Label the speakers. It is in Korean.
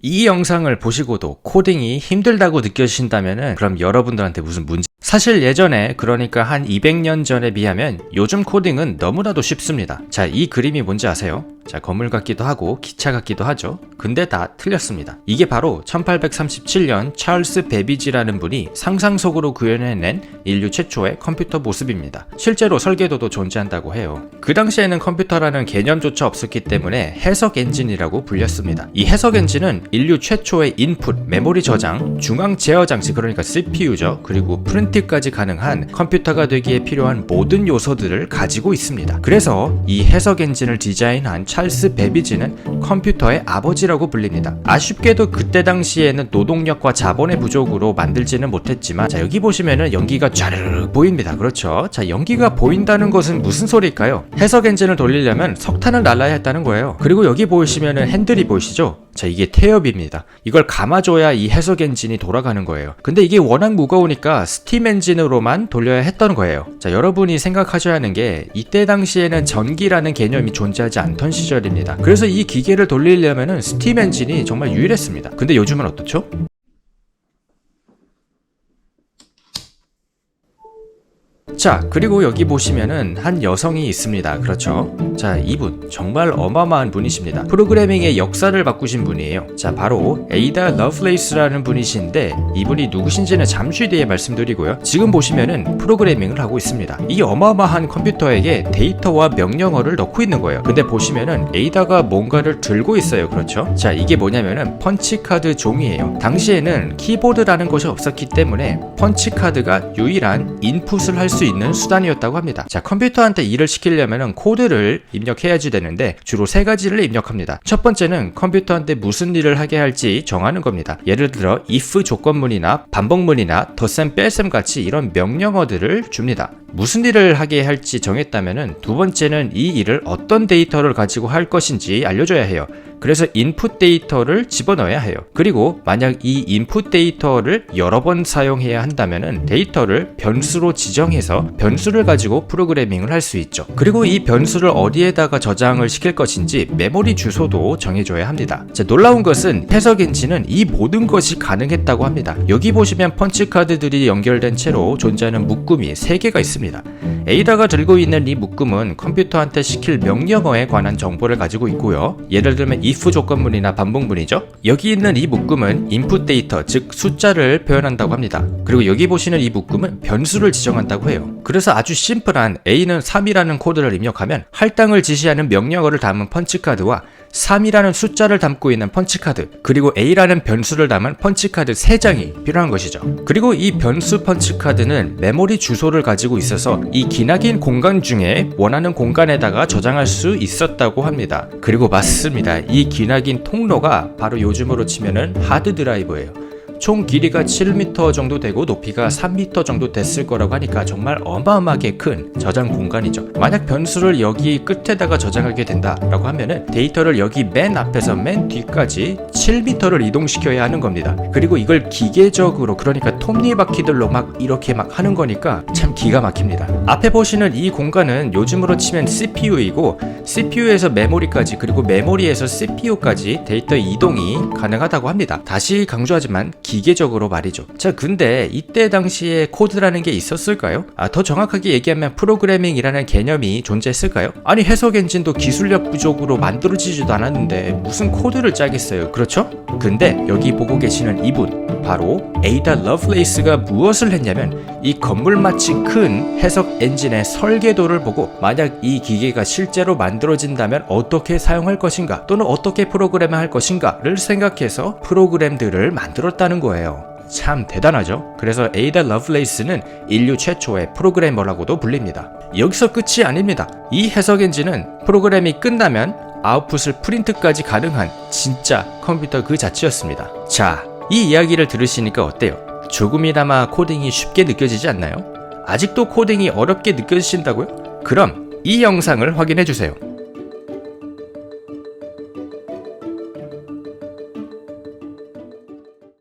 Speaker 1: 이 영상을 보시고도 코딩이 힘들다고 느껴지신다면은 그럼 여러분들한테 무슨 문제 사실 예전에 그러니까 한 200년 전에 비하면 요즘 코딩은 너무나도 쉽습니다. 자, 이 그림이 뭔지 아세요? 자, 건물 같기도 하고 기차 같기도 하죠. 근데 다 틀렸습니다. 이게 바로 1837년 찰스 베비지라는 분이 상상 속으로 구현해낸 인류 최초의 컴퓨터 모습입니다. 실제로 설계도도 존재한다고 해요. 그 당시에는 컴퓨터라는 개념조차 없었기 때문에 해석 엔진이라고 불렸습니다. 이 해석 엔진은 인류 최초의 인풋, 메모리 저장, 중앙 제어 장치 그러니까 CPU죠. 그리고 프린트까지 가능한 컴퓨터가 되기에 필요한 모든 요소들을 가지고 있습니다. 그래서 이 해석 엔진을 디자인한 찰스 베비지는 컴퓨터의 아버지라고 불립니다. 아쉽게도 그때 당시에는 노동력과 자본의 부족으로 만들지는 못했지만 자 여기 보시면은 연기가 쫘르르 보입니다. 그렇죠? 자 연기가 보인다는 것은 무슨 소리일까요? 해석 엔진을 돌리려면 석탄을 날라야 했다는 거예요. 그리고 여기 보이시면은 핸들이 보이시죠? 자 이게 태엽입니다. 이걸 감아줘야 이 해석 엔진이 돌아가는 거예요. 근데 이게 워낙 무거우니까 스팀 엔진으로만 돌려야 했던 거예요. 자 여러분이 생각하셔야 하는 게 이때 당시에는 전기라는 개념이 존재하지 않던 시절입니다. 그래서 이 기계를 돌리려면은 스팀 엔진이 정말 유일했습니다. 근데 요즘은 어떻죠? 자, 그리고 여기 보시면은 한 여성이 있습니다. 그렇죠? 자, 이분 정말 어마어마한 분이십니다. 프로그래밍의 역사를 바꾸신 분이에요. 자, 바로 에이다 러플레이스라는 분이신데 이분이 누구신지는 잠시 뒤에 말씀드리고요. 지금 보시면은 프로그래밍을 하고 있습니다. 이 어마어마한 컴퓨터에게 데이터와 명령어를 넣고 있는 거예요. 근데 보시면은 에이다가 뭔가를 들고 있어요. 그렇죠? 자, 이게 뭐냐면은 펀치 카드 종이에요. 당시에는 키보드라는 것이 없었기 때문에 펀치 카드가 유일한 인풋을 할 수 있는 수단이었다고 합니다. 자, 컴퓨터한테 일을 시키려면 코드를 입력해야지 되는데 주로 세 가지를 입력합니다. 첫 번째는 컴퓨터한테 무슨 일을 하게 할지 정하는 겁니다. 예를 들어 if 조건문이나 반복문이나 덧셈 뺄셈 같이 이런 명령어들을 줍니다. 무슨 일을 하게 할지 정했다면은 두 번째는 이 일을 어떤 데이터를 가지고 할 것인지 알려줘야 해요. 그래서 인풋 데이터를 집어넣어야 해요. 그리고 만약 이 인풋 데이터를 여러 번 사용해야 한다면은 데이터를 변수로 지정해서 변수를 가지고 프로그래밍을 할 수 있죠. 그리고 이 변수를 어디에다가 저장을 시킬 것인지 메모리 주소도 정해줘야 합니다. 자, 놀라운 것은 해석 엔진은 이 모든 것이 가능했다고 합니다. 여기 보시면 펀치 카드들이 연결된 채로 존재하는 묶음이 3개가 있습니다. 에이다가 들고 있는 이 묶음은 컴퓨터한테 시킬 명령어에 관한 정보를 가지고 있고요. 예를 들면 if 조건문이나 반복문이죠. 여기 있는 이 묶음은 input 데이터, 즉 숫자를 표현한다고 합니다. 그리고 여기 보시는 이 묶음은 변수를 지정한다고 해요. 그래서 아주 심플한 a는 3이라는 코드를 입력하면 할당을 지시하는 명령어를 담은 펀치 카드와 3이라는 숫자를 담고 있는 펀치카드, 그리고 A라는 변수를 담은 펀치카드 3장이 필요한 것이죠. 그리고 이 변수 펀치카드는 메모리 주소를 가지고 있어서 이 기나긴 공간 중에 원하는 공간에다가 저장할 수 있었다고 합니다. 그리고 맞습니다. 이 기나긴 통로가 바로 요즘으로 치면은 하드 드라이브예요. 총 길이가 7m 정도 되고 높이가 3m 정도 됐을 거라고 하니까 정말 어마어마하게 큰 저장 공간이죠. 만약 변수를 여기 끝에다가 저장하게 된다라고 하면은 데이터를 여기 맨 앞에서 맨 뒤까지 7m를 이동시켜야 하는 겁니다. 그리고 이걸 기계적으로 그러니까 톱니바퀴들로 막 이렇게 막 하는 거니까 참 기가 막힙니다. 앞에 보시는 이 공간은 요즘으로 치면 CPU이고 CPU에서 메모리까지 그리고 메모리에서 CPU까지 데이터 이동이 가능하다고 합니다. 다시 강조하지만 기계적으로 말이죠. 자, 근데 이때 당시에 코드라는 게 있었을까요? 아, 더 정확하게 얘기하면 프로그래밍이라는 개념이 존재했을까요? 아니, 해석 엔진도 기술력 부족으로 만들어지지도 않았는데 무슨 코드를 짜겠어요. 그렇죠? 근데 여기 보고 계시는 이분, 바로 에이다 러브레이스가 무엇을 했냐면 이 건물마치 큰 해석 엔진의 설계도를 보고 만약 이 기계가 실제로 만들어진다면 어떻게 사용할 것인가 또는 어떻게 프로그램을 할 것인가를 생각해서 프로그램들을 만들었다는 거예요. 참 대단하죠? 그래서 에이다 러브레이스는 인류 최초의 프로그래머라고도 불립니다. 여기서 끝이 아닙니다. 이 해석 엔진은 프로그램이 끝나면 아웃풋을 프린트까지 가능한 진짜 컴퓨터 그 자체였습니다. 자, 이 이야기를 들으시니까 어때요? 조금이나마 코딩이 쉽게 느껴지지 않나요? 아직도 코딩이 어렵게 느껴지신다고요? 그럼 이 영상을 확인해 주세요.